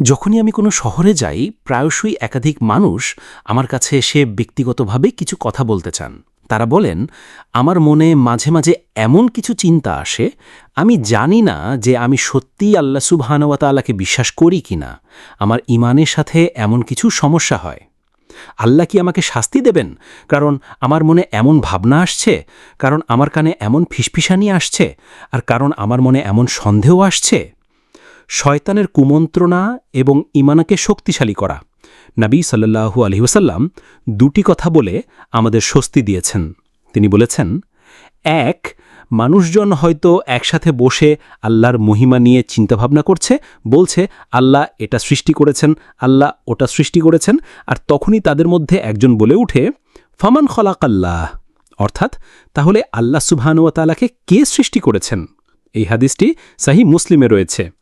যখনই আমি কোনো শহরে যাই, প্রায়শই একাধিক মানুষ আমার কাছে এসে ব্যক্তিগতভাবে কিছু কথা বলতে চান। তারা বলেন, আমার মনে মাঝে মাঝে এমন কিছু চিন্তা আসে, আমি জানি না যে আমি সত্যিই আল্লাহ সুবহানওয়াতালাকে বিশ্বাস করি কি না আমার ইমানের সাথে এমন কিছু সমস্যা হয়। আল্লাহ কি আমাকে শাস্তি দেবেন? কারণ আমার মনে এমন ভাবনা আসছে, কারণ আমার কানে এমন ফিসফিসানি আসছে, আর কারণ আমার মনে এমন সন্দেহ আসছে। শয়তানের কুমন্ত্রণা এবং ইমানাকে শক্তিশালী করা। নবী সাল্লাহু আলহিউসাল্লাম দুটি কথা বলে আমাদের স্বস্তি দিয়েছেন। তিনি বলেছেন, এক, মানুষজন হয়তো একসাথে বসে আল্লাহর মহিমা নিয়ে চিন্তাভাবনা করছে, বলছে, আল্লাহ এটা সৃষ্টি করেছেন, আল্লাহ ওটা সৃষ্টি করেছেন, আর তখনই তাদের মধ্যে একজন বলে উঠে, ফামান খলাক আল্লাহ অর্থাৎ, তাহলে আল্লাহ সুবহানুয়াতালাকে কে সৃষ্টি করেছেন? এই হাদিসটি সাহি মুসলিমে রয়েছে।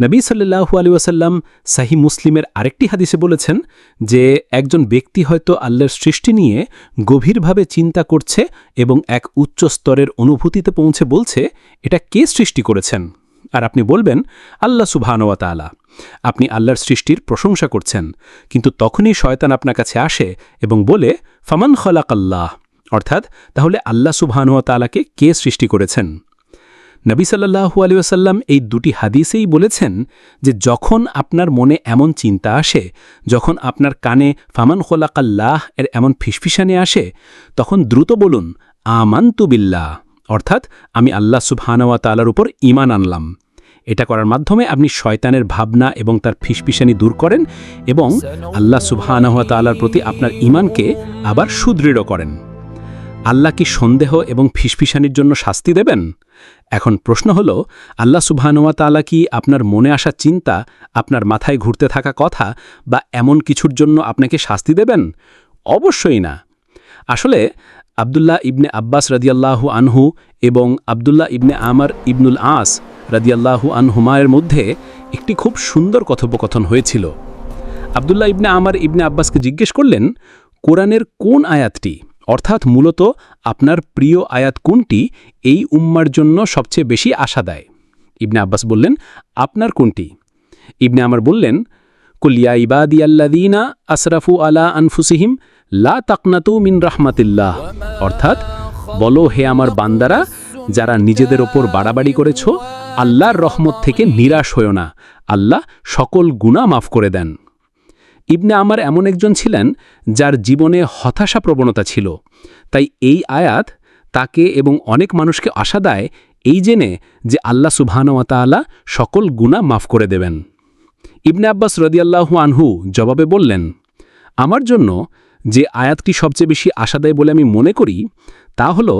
নবী সাল্লাহু আলী ওয়াসাল্লাম সাহি মুসলিমের আরেকটি হাদিসে বলেছেন যে একজন ব্যক্তি হয়তো আল্লাহর সৃষ্টি নিয়ে গভীরভাবে চিন্তা করছে এবং এক উচ্চ স্তরের অনুভূতিতে পৌঁছে বলছে, এটা কে সৃষ্টি করেছেন? আর আপনি বলবেন, আল্লাহ সুবহানওয়া তালা আপনি আল্লাহর সৃষ্টির প্রশংসা করছেন, কিন্তু তখনই শয়তান আপনার কাছে আসে এবং বলে, ফামান খলাক আল্লাহ অর্থাৎ তাহলে আল্লাহ সুবহানুয়া তালাকে কে সৃষ্টি করেছেন? নবী সাল্লাহু আলিয়াসাল্লাম এই দুটি হাদিসেই বলেছেন যে যখন আপনার মনে এমন চিন্তা আসে, যখন আপনার কানে ফামান খোলাকাল্লাহ এর এমন ফিসফিসানে আসে, তখন দ্রুত বলুন, আমান্তু বিল্লাহ অর্থাৎ আমি আল্লাহ সুবহানাওয়া তালার উপর ইমান আনলাম। এটা করার মাধ্যমে আপনি শয়তানের ভাবনা এবং তার ফিসফিসানি দূর করেন এবং আল্লাহ সুবহানাওয়া তালার প্রতি আপনার ইমানকে আবার সুদৃঢ় করেন। আল্লাহ কি সন্দেহ এবং ফিসফিসানির জন্য শাস্তি দেবেন? এখন প্রশ্ন হল, আল্লাহ সুবহানুয়া তালা কি আপনার মনে আসা চিন্তা, আপনার মাথায় ঘুরতে থাকা কথা বা এমন কিছুর জন্য আপনাকে শাস্তি দেবেন? অবশ্যই না। আসলে আবদুল্লাহ ইবনে আব্বাস রাদিয়াল্লাহু আনহু এবং আবদুল্লাহ ইবনে আমার ইবনুল আস রাদিয়াল্লাহু আনহুমায়ের মধ্যে একটি খুব সুন্দর কথোপকথন হয়েছিল। আবদুল্লাহ ইবনে আমার ইবনে আব্বাসকে জিজ্ঞেস করলেন, কোরআনের কোন আয়াতটি? অর্থাৎ মূলত আপনার প্রিয় আয়াত কোনটি এই উম্মার জন্য সবচেয়ে বেশি আশা দেয়? ইবনে আব্বাস বললেন, আপনার কোনটি? ইবনে আমার বললেন কুলিয়া ইবাদি আল্লাদিনা আসরাফু আলা আনফুসিহিম, লা তাকনাতু মিন রাহমাতিল্লাহ। অর্থাৎ, বলো হে আমার বান্দারা, যারা নিজেদের ওপর বাড়াবাড়ি করেছ, আল্লাহর রহমত থেকে নিরাশ হয়েও না। আল্লাহ সকল গুণা মাফ করে দেন। ইবনে আমার এমন একজন ছিলেন যার জীবনে হতাশা প্রবণতা ছিল। তাই এই আয়াত তাকে এবং অনেক মানুষকে আশা দেয় এই জেনে যে আল্লাহ সুবহানওয়াতালা সকল গুণা মাফ করে দেবেন। ইবনে আব্বাস রদিয়াল্লাহু আনহু জবাবে বললেন, আমার জন্য যে আয়াতটি সবচেয়ে বেশি আশা দেয় বলে আমি মনে করি, তা হল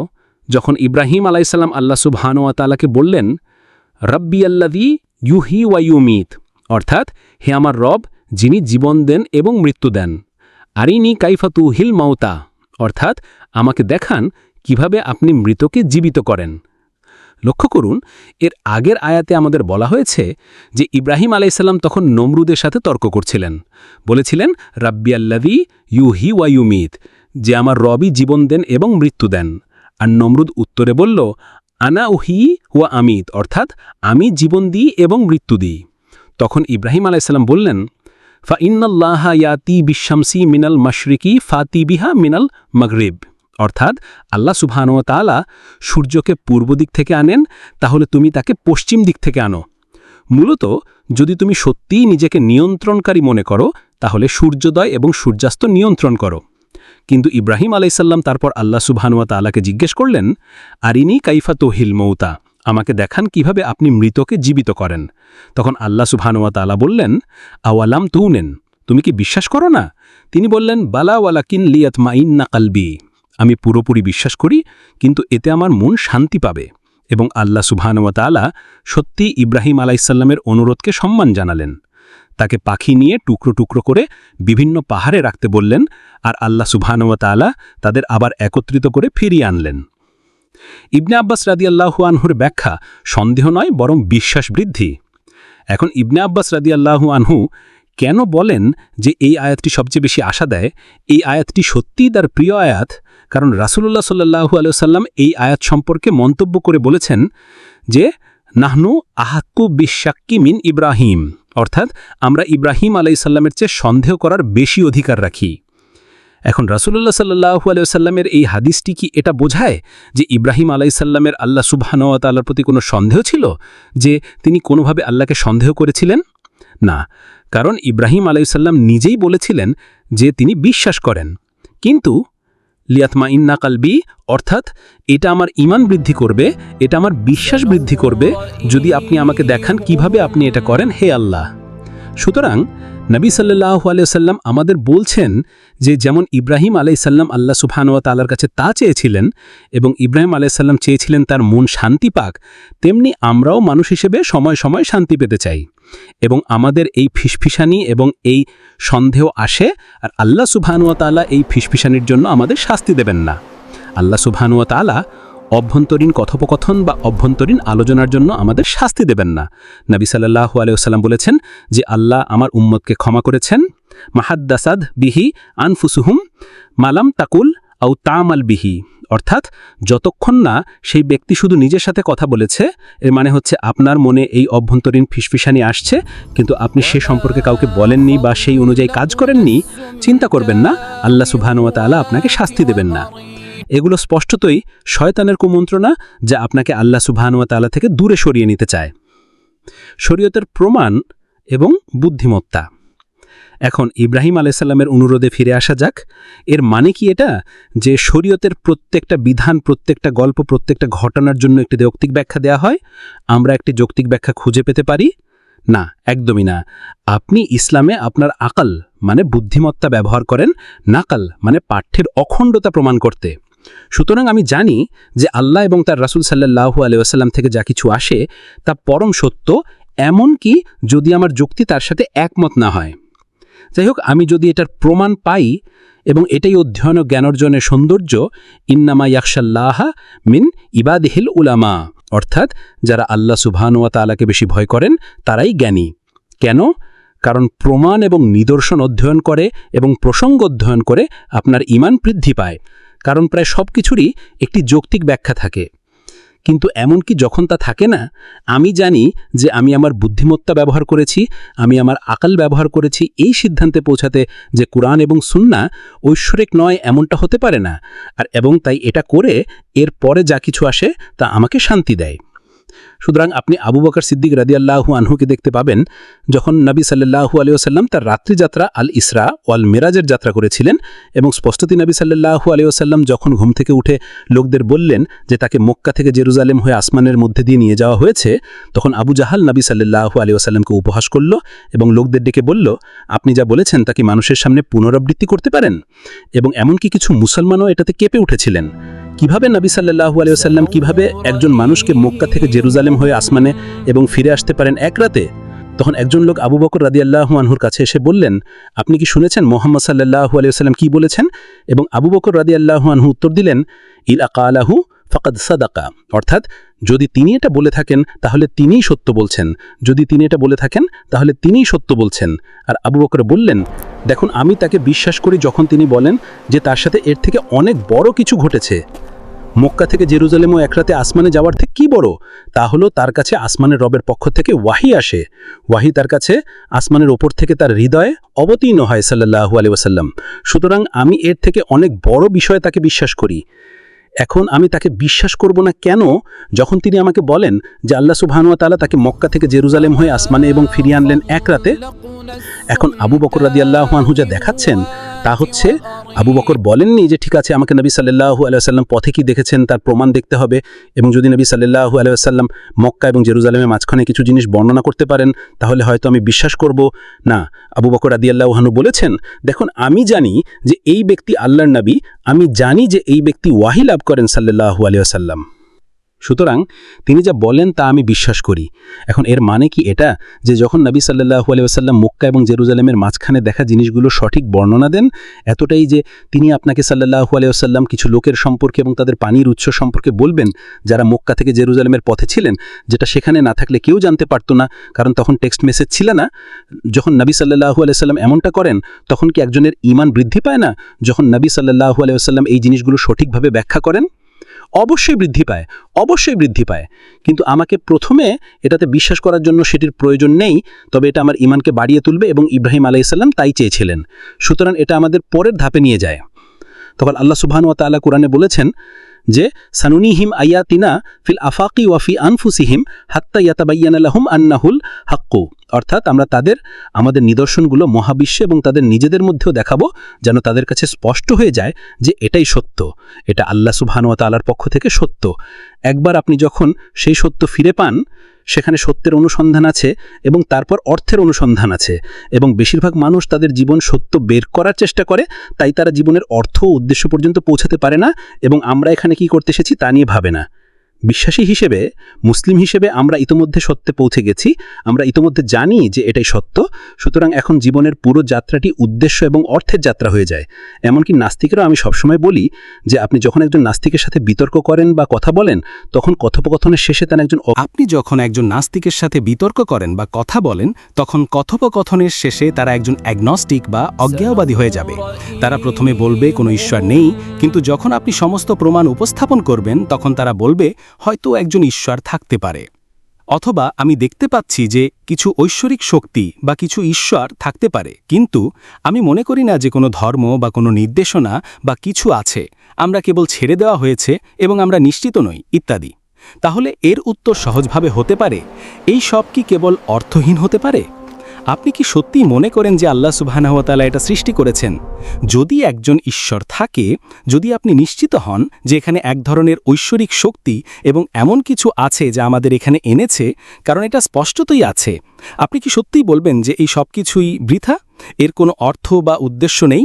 যখন ইব্রাহিম আলাইসাল্লাম আল্লাহ সুবহানুয়াতালাকে বললেন, রব্বি আল্লাদি ইউহি ওয়াইউমিত অর্থাৎ, হে আমার রব যিনি জীবন দেন এবং মৃত্যু দেন। আরিনি কাইফাতু হিল মাউতা, অর্থাৎ আমাকে দেখান কীভাবে আপনি মৃতকে জীবিত করেন। লক্ষ্য করুন, এর আগের আয়াতে আমাদের বলা হয়েছে যে ইব্রাহিম আলাইসাল্লাম তখন নমরুদের সাথে তর্ক করছিলেন। বলেছিলেন, রাব্বি আল্লাভি ইউহি ওয়াইউমিদ যে আমার রবি জীবন দেন এবং মৃত্যু দেন। আর নমরুদ উত্তরে বলল, আনা উহি ওয়া আমিত, অর্থাৎ আমি জীবন দিই এবং মৃত্যু দিই। তখন ইব্রাহিম আলাইসাল্লাম বললেন ফা ইন্নাল্লাহ ইয়াতি মিনাল মশরিকি ফাতিবিহা মিনাল মগরিব। অর্থাৎ আল্লাহ সুবহানুয়া তালা সূর্যকে পূর্ব দিক থেকে আনেন, তাহলে তুমি তাকে পশ্চিম দিক থেকে আনো। মূলত যদি তুমি সত্যিই নিজেকে নিয়ন্ত্রণকারী মনে করো, তাহলে সূর্যোদয় এবং সূর্যাস্ত নিয়ন্ত্রণ করো। কিন্তু ইব্রাহিম আলাইসাল্লাম তারপর আল্লাহ সুবহানুয়া তালাকে জিজ্ঞেস করলেন, আরিনি কাইফা তোহিল মৌতা? আমাকে দেখান কীভাবে আপনি মৃতকে জীবিত করেন। তখন আল্লাহ সুবহানুয়া তালা বললেন, আওয়ালাম তুনেন তুমি কি বিশ্বাস করো না? তিনি বললেন বালাওয়ালাকিন লিয়াত মাইন্না কালবি। আমি পুরোপুরি বিশ্বাস করি, কিন্তু এতে আমার মন শান্তি পাবে। এবং আল্লাহ সুবহানুয়া তালা সত্যি ইব্রাহিম আলাইসাল্লামের অনুরোধকে সম্মান জানালেন। তাকে পাখি নিয়ে টুকরো টুকরো করে বিভিন্ন পাহাড়ে রাখতে বললেন, আর আল্লাহ সুবহানুয়া তালা তাদের আবার একত্রিত করে ফিরিয়ে আনলেন। ইবনে আব্বাস রাদিয়াল্লাহু আনহুর ব্যাখ্যা সন্দেহ নয়, বরং বিশ্বাস বৃদ্ধি। এখন ইবনে আব্বাস রাদিয়াল্লাহু আনহু কেন বলেন যে এই আয়াতটি সবচেয়ে বেশি আশা দেয়? এই আয়াতটি সত্যিই তার প্রিয় আয়াত? কারণ রাসুলুল্লাহ সাল্লাহু আলুসাল্লাম এই আয়াত সম্পর্কে মন্তব্য করে বলেছেন যে, নাহনু আহাক্কু বিশ্বাক্কি মিন ইব্রাহিম। অর্থাৎ আমরা ইব্রাহিম আলাইসাল্লামের চেয়ে সন্দেহ করার বেশি অধিকার রাখি। এখন রাসুল্লাহ সাল্লাহু আলাইসাল্লামের এই হাদিসটি কি এটা বোঝায় যে ইব্রাহিম আলাইসাল্লামের আল্লাহ সুবাহানওয়াতাল্লার প্রতি কোনো সন্দেহ ছিল? যে তিনি কোনোভাবে আল্লাহকে সন্দেহ করেছিলেন? না, কারণ ইব্রাহিম আলাইসাল্লাম নিজেই বলেছিলেন যে তিনি বিশ্বাস করেন। কিন্তু লিয়াতমা ইন্না কালবি, অর্থাৎ এটা আমার ইমান বৃদ্ধি করবে, এটা আমার বিশ্বাস বৃদ্ধি করবে, যদি আপনি আমাকে দেখান কীভাবে আপনি এটা করেন, হে আল্লাহ। সুতরাং নবী সাল্লাহ আলিয়াল্লাম আমাদের বলছেন যে যেমন ইব্রাহিম আলাইসাল্লাম আল্লাহ সুবহানুয়া তালার কাছে তা চেয়েছিলেন এবং ইব্রাহিম আলাইসাল্লাম চেয়েছিলেন তার মন শান্তি পাক, তেমনি আমরাও মানুষ হিসেবে সময় সময় শান্তি পেতে চাই। এবং আমাদের এই ফিসফিসানি এবং এই সন্দেহ আসে আর আল্লাহ সুবহানুয়া তালা এই ফিসফিসানির জন্য আমাদের শাস্তি দেবেন না। আল্লাহ সুবহানুয়া তালা অভ্যন্তরীণ কথোপকথন বা অভ্যন্তরীণ আলোচনার জন্য আমাদের শাস্তি দেবেন না। নবী সাল্লাহু আলাইসাল্লাম বলেছেন যে, আল্লাহ আমার উম্মতকে ক্ষমা করেছেন। মাহাদ্দাসাদ বিহি আনফুসুহুম মালাম তাকুল আউ তামাল বিহি। অর্থাৎ, যতক্ষণ না সেই ব্যক্তি শুধু নিজের সাথে কথা বলেছে, এর মানে হচ্ছে আপনার মনে এই অভ্যন্তরীণ ফিসফিসানি আসছে, কিন্তু আপনি সে সম্পর্কে কাউকে বলেননি বা সেই অনুযায়ী কাজ করেননি, চিন্তা করবেন না। আল্লাহ সুবহানুয়া তালা আপনাকে শাস্তি দেবেন না। এগুলো স্পষ্টতই শয়তানের কুমন্ত্রণা যা আপনাকে আল্লাহ সুবহানুয়া তালা থেকে দূরে সরিয়ে নিতে চায়। শরীয়তের প্রমাণ এবং বুদ্ধিমত্তা। এখন ইব্রাহিম আলাইসাল্লামের অনুরোধে ফিরে আসা যাক। এর মানে কি এটা? যে শরীয়তের প্রত্যেকটা বিধান, প্রত্যেকটা গল্প, প্রত্যেকটা ঘটনার জন্য একটি যৌক্তিক ব্যাখ্যা দেয়া হয়। আমরা একটি যৌক্তিক ব্যাখ্যা খুঁজে পেতে পারি? না, একদমই না। আপনি ইসলামে আপনার আকাল মানে বুদ্ধিমত্তা ব্যবহার করেন, নাকাল মানে পাঠ্যের অখণ্ডতা প্রমাণ করতে। সুতরাং আমি জানি যে আল্লাহ এবং তার রাসুল সাল্লাহু আলিয়াল্লাম থেকে যা কিছু আসে তা পরম সত্য এমন কি যদি আমার যুক্তি তার সাথে একমত না হয়। যাই হোক, আমি যদি এটার প্রমাণ পাই এবং এটাই অধ্যয়ন ও জ্ঞান অর্জনের সৌন্দর্য, ইন্নামা ইয়াকশাল্লাহা মিন ইবাদহিল উলামা, অর্থাৎ যারা আল্লাহ সুবহানুয়া তালাকে বেশি ভয় করেন, তারাই জ্ঞানী। কেন? কারণ প্রমাণ এবং নিদর্শন অধ্যয়ন করে এবং প্রসঙ্গ অধ্যয়ন করে আপনার ইমান বৃদ্ধি পায়। কারণ প্রায় সব কিছুরই একটি যৌক্তিক ব্যাখ্যা থাকে। কিন্তু এমনকি যখন তা থাকে না, আমি জানি যে আমি আমার বুদ্ধিমত্তা ব্যবহার করেছি, আমি আমার আকাল ব্যবহার করেছি এই সিদ্ধান্তে পৌঁছাতে যে কোরআন এবং সুন্না ঐশ্বরিক নয় এমনটা হতে পারে না, আর এবং তাই এটা করে এর পরে যা কিছু আসে তা আমাকে শান্তি দেয়। সুতরাং আপনি আবু বকর সিদ্দিক রাদিয়াল্লাহু আনহুকে দেখতে পাবেন যখন নবী সাল্লাহু আলিয়াল্লাম তার রাত্রিযাত্রা আল ইসরা ওয়াল মেরাজের যাত্রা করেছিলেন এবং স্পষ্টতি নবী সাল্লাহু আলিয়াল্লাম যখন ঘুম থেকে উঠে লোকদের বললেন যে তাকে মক্কা থেকে জেরুজালেম হয়ে আসমানের মধ্যে দিয়ে নিয়ে যাওয়া হয়েছে, তখন আবু জাহাল নবী সাল্লাহু আলিয়াল্লামকে উপহাস করল এবং লোকদের ডেকে বলল, আপনি যা বলেছেন তা কি মানুষের সামনে পুনরাবৃত্তি করতে পারেন? এবং এমনকি কিছু মুসলমানও এটাতে কেঁপে উঠেছিলেন। কীভাবে নবী সাল্লাহু আলিয়াল্লাম কীভাবে একজন মানুষকে মক্কা থেকে জেরুজালেম হয়ে আসমানে এবং ফিরে আসতে পারেন এক রাতে? তখন একজন লোক আবু বকর রাদিয়াল্লাহু আনহুর কাছে এসে বললেন, আপনি কি শুনেছেন মোহাম্মদ সাল্লাহু আলিয়াল্লাম কি বলেছেন? এবং আবু বকর রাদিয়াল্লাহু আনহু উত্তর দিলেন, ইল আকালাহু ফকাদ সাদাকা। অর্থাৎ, যদি তিনি এটা বলে থাকেন, তাহলে তিনিই সত্য বলছেন। যদি তিনি এটা বলে থাকেন, তাহলে তিনিই সত্য বলছেন। আর আবু বকর বললেন, দেখুন, আমি তাকে বিশ্বাস করি যখন তিনি বলেন যে তার সাথে এর থেকে অনেক বড় কিছু ঘটেছে। মক্কা থেকে জেরুজালেম ও একরাতে আসমানে যাওয়ার থেকে কি বড়? তা হলো, তার কাছে আসমানের রবের পক্ষ থেকে ওয়াহি আসে। ওয়াহি তার কাছে আসমানের ওপর থেকে তার হৃদয়ে অবতীর্ণ হয় সাল্লাহু আলি ওসাল্লাম সুতরাং আমি এর থেকে অনেক বড় বিষয়ে তাকে বিশ্বাস করি। এখন আমি তাকে বিশ্বাস করব না কেন? যখন তিনি আমাকে বলেন যে আল্লাহ সুবাহানুয়া তালা তাকে মক্কা থেকে জেরুজালেম হয়ে আসমানে এবং ফিরিয়ে আনলেন এক রাতে, এখন আবু বকর রাদি যা দেখাচ্ছেন তা হচ্ছে, আবু বকর বলেননি যে, ঠিক আছে, আমাকে নবী সাল্লাহু আলাইসাল্লাম পথে কি দেখেছেন, তার প্রমাণ দেখতে হবে এবং যদি নবী সাল্লাহু আলাইসাল্লাম মক্কা এবং জেরুজালেমের মাঝখানে কিছু জিনিস বর্ণনা করতে পারেন, তাহলে হয়তো আমি বিশ্বাস করব। না, আবু বকর আদি আল্লাহানু বলেছেন, দেখুন, আমি জানি যে এই ব্যক্তি আল্লাহর নবী, আমি জানি যে এই ব্যক্তি ওয়াহি লাভ করেন সাল্লাহু আলিয়াসাল্লাম সুতরাং তিনি যা বলেন তা আমি বিশ্বাস করি। এখন এর মানে কি এটা? যে যখন নবী সাল্লাহু আলিয়াল্লাম মুক্কা এবং জেরুজালেমের মাঝখানে দেখা জিনিসগুলো সঠিক বর্ণনা দেন, এতটাই যে তিনি আপনাকে সাল্লাহু আলিয়াল্লাম কিছু লোকের সম্পর্কে এবং তাদের পানির উৎস সম্পর্কে বলবেন, যারা মক্কা থেকে জেরুজালেমের পথে ছিলেন, যেটা সেখানে না থাকলে কেউ জানতে পারতো না, কারণ তখন টেক্সট মেসেজ ছিল না। যখন নবী সাল্লাহু আলিয়াল্লাম এমনটা করেন, তখন কি একজনের ইমান বৃদ্ধি পায় না? যখন নবী সাল্লাহু আলিয়াল্লাম এই জিনিসগুলো সঠিকভাবে ব্যাখ্যা করেন? অবশ্যই বৃদ্ধি পায়, অবশ্যই বৃদ্ধি পায়। কিন্তু আমাকে প্রথমে এটাতে বিশ্বাস করার জন্য সেটির প্রয়োজন নেই, তবে এটা আমার ইমানকে বাড়িয়ে তুলবে এবং ইব্রাহিম আলাইসাল্লাম তাই চেয়েছিলেন। সুতরাং এটা আমাদের পরের ধাপে নিয়ে যায়। তখন আল্লাহ সুবহান ওয়া তালা কোরআনে বলেছেন যে, সানুনিহিম আয়াতিনা ফিল আফাকি ওয়াফি আনফুসিহিম হাত্তা ইয়াতাবাইয়ানা লাহুম আন্নাহুল হাক্কু। অর্থাৎ আমরা তাদের, আমাদের নিদর্শনগুলো মহাবিশ্বে এবং তাদের নিজেদের মধ্যেও দেখাবো, যেন তাদের কাছে স্পষ্ট হয়ে যায় যে এটাই সত্য। এটা আল্লাহ সুবহান ওয়া তাআলার পক্ষ থেকে সত্য। একবার আপনি যখন সেই সত্য ফিরে পান, সেখানে সত্যের অনুসন্ধান আছে এবং তারপর অর্থের অনুসন্ধান আছে এবং বেশিরভাগ মানুষ তাদের জীবন সত্য বের করার চেষ্টা করে, তাই তারা জীবনের অর্থ উদ্দেশ্য পর্যন্ত পৌঁছাতে পারে না এবং আমরা এখানে কি করতে এসেছি তা নিয়ে ভাবে না। বিশ্বাসী হিসেবে, মুসলিম হিসেবে আমরা ইতোমধ্যে সত্যে পৌঁছে গেছি, আমরা ইতোমধ্যে জানি যে এটাই সত্য, সুতরাং এখন জীবনের পুরো যাত্রাটি উদ্দেশ্য এবং অর্থের যাত্রা হয়ে যায়। এমনকি নাস্তিকেরও আমি সবসময় বলি যে আপনি যখন একজন নাস্তিকের সাথে বিতর্ক করেন বা কথা বলেন, তখন কথোপকথনের শেষে তার একজন আপনি যখন একজন নাস্তিকের সাথে বিতর্ক করেন বা কথা বলেন, তখন কথোপকথনের শেষে তারা একজন অ্যাগনস্টিক বা অজ্ঞেয়বাদী হয়ে যাবে। তারা প্রথমে বলবে, কোনো ঈশ্বর নেই। কিন্তু যখন আপনি সমস্ত প্রমাণ উপস্থাপন করবেন, তখন তারা বলবে হয়তো একজন ঈশ্বর থাকতে পারে। অথবা আমি দেখতে পাচ্ছি যে কিছু ঐশ্বরিক শক্তি বা কিছু ঈশ্বর থাকতে পারে, কিন্তু আমি মনে করি না যে কোনো ধর্ম বা কোনো নির্দেশনা বা কিছু আছে, আমরা কেবল ছেড়ে দেওয়া হয়েছে এবং আমরা নিশ্চিত নই, ইত্যাদি। তাহলে এর উত্তর সহজভাবে হতে পারে, এই সব কি কেবল অর্থহীন হতে পারে? আপনি কি সত্যিই মনে করেন যে আল্লাহ সুবাহানহতালা এটা সৃষ্টি করেছেন? যদি একজন ঈশ্বর থাকে, যদি আপনি নিশ্চিত হন যে এখানে এক ধরনের ঐশ্বরিক শক্তি এবং এমন কিছু আছে যা আমাদের এখানে এনেছে, কারণ এটা স্পষ্টতই আছে, আপনি কি সত্যিই বলবেন যে এই সব কিছুই বৃথা? এর কোনো অর্থ বা উদ্দেশ্য নেই?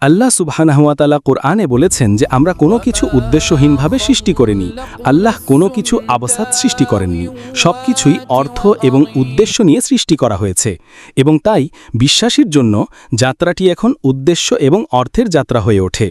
আল্লাহ সুবহানাহুয়াতালা কোরআনে বলেছেন যে আমরা কোনো কিছু উদ্দেশ্যহীনভাবে সৃষ্টি করিনি। আল্লাহ কোনো কিছু আবসাদ সৃষ্টি করেননি। সব কিছুই অর্থ এবং উদ্দেশ্য নিয়ে সৃষ্টি করা হয়েছে। এবং তাই বিশ্বাসীর জন্য যাত্রাটি এখন উদ্দেশ্য এবং অর্থের যাত্রা হয়ে ওঠে।